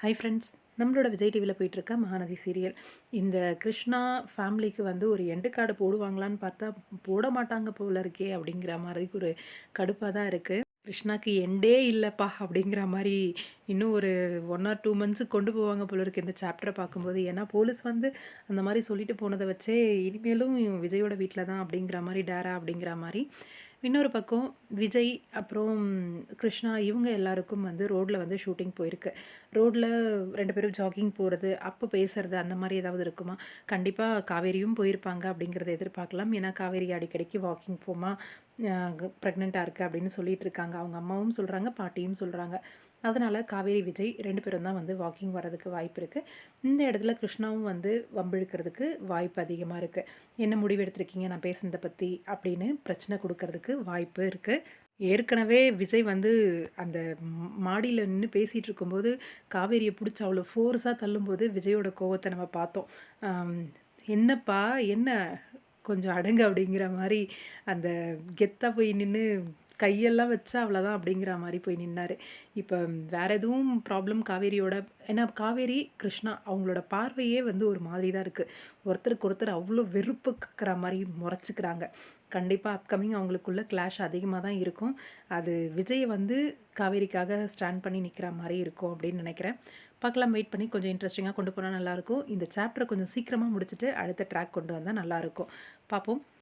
Hi friends நம்மளோட விஜய் டிவியில் போயிட்டுருக்க மகாநதி சீரியல் இந்த கிருஷ்ணா ஃபேமிலிக்கு வந்து ஒரு எண்டு கார்டு போடுவாங்களான்னு பார்த்தா போட மாட்டாங்க போல இருக்கே அப்படிங்கிற மாதிரி ஒரு கடுப்பாக தான் இருக்குது கிருஷ்ணாக்கு எண்டே இல்லைப்பா அப்படிங்கிற மாதிரி இன்னும் ஒரு ஒன் ஆர் டூ மந்த்ஸுக்கு கொண்டு போவாங்க போல இருக்குது இந்த சாப்டரை பார்க்கும்போது. ஏன்னா போலீஸ் வந்து அந்த மாதிரி சொல்லிட்டு போனதை வச்சே இனிமேலும் விஜயோட வீட்டில் தான் அப்படிங்கிற மாதிரி டேரா அப்படிங்கிற மாதிரி இன்னொரு பக்கம் விஜய் அப்புறம் கிருஷ்ணா இவங்க எல்லாருக்கும் வந்து ரோட்டில் வந்து ஷூட்டிங் போயிருக்கு. ரோட்டில் ரெண்டு பேரும் ஜாகிங் போகிறது அப்போ பேசுகிறது அந்த மாதிரி ஏதாவது இருக்குமா? கண்டிப்பாக காவேரியும் போயிருப்பாங்க அப்படிங்கிறத எதிர்பார்க்கலாம். ஏன்னா காவேரி அடிக்கடிக்கு வாக்கிங் போமா? ப்ரெக்னெண்ட்டாக இருக்குது அப்படின்னு சொல்லிட்டு இருக்காங்க. அவங்க அம்மாவும் சொல்கிறாங்க பாட்டியும் சொல்கிறாங்க அதனால் காவேரி விஜய் ரெண்டு பேரும் தான் வந்து வாக்கிங் வர்றதுக்கு வாய்ப்பு இருக்குது இந்த இடத்துல கிருஷ்ணாவும் வந்து வம்பிழுக்கிறதுக்கு வாய்ப்பு அதிகமாக இருக்குது என்ன முடிவு எடுத்திருக்கீங்க? நான் பேசுனதை பற்றி அப்படின்னு பிரச்சனை கொடுக்கறதுக்கு வாய்ப்பு இருக்குது ஏற்கனவே விஜய் வந்து அந்த மாடியில் நின்று பேசிகிட்டு இருக்கும்போது காவேரியை பிடிச்சி அவ்வளோ ஃபோர்ஸாக தள்ளும்போது விஜயோட கோவத்தை நம்ம பார்த்தோம். என்னப்பா என்ன? கொஞ்சம் அடங்கு அப்படிங்கிற மாதிரி அந்த கெத்தாக போய் நின்று கையெல்லாம் வச்சா அவ்வளோதான் அப்படிங்கிற மாதிரி போய் நின்னார். இப்போ வேறு எதுவும் ப்ராப்ளம் காவேரியோட ஏன்னா காவேரி கிருஷ்ணா அவங்களோட பார்வையே வந்து ஒரு மாதிரி தான் இருக்குது ஒருத்தருக்கு ஒருத்தர் அவ்வளோ வெறுப்புக்கிற மாதிரி முறைச்சிக்கிறாங்க. கண்டிப்பாக அப்கமிங் அவங்களுக்குள்ள கிளாஷ் அதிகமாக தான் இருக்கும். அது விஜய் வந்து காவேரிக்காக ஸ்டாண்ட் பண்ணி நிற்கிற மாதிரி இருக்கும் அப்படின்னு நினைக்கிறேன். பார்க்கலாம் வெயிட் பண்ணி கொஞ்சம் இன்ட்ரெஸ்டிங்காக கொண்டு போனால் நல்லாயிருக்கும் இந்த சாப்டரை கொஞ்சம் சீக்கிரமாக முடிச்சுட்டு அடுத்த ட்ராக் கொண்டு வந்தால் நல்லாயிருக்கும் பார்ப்போம்.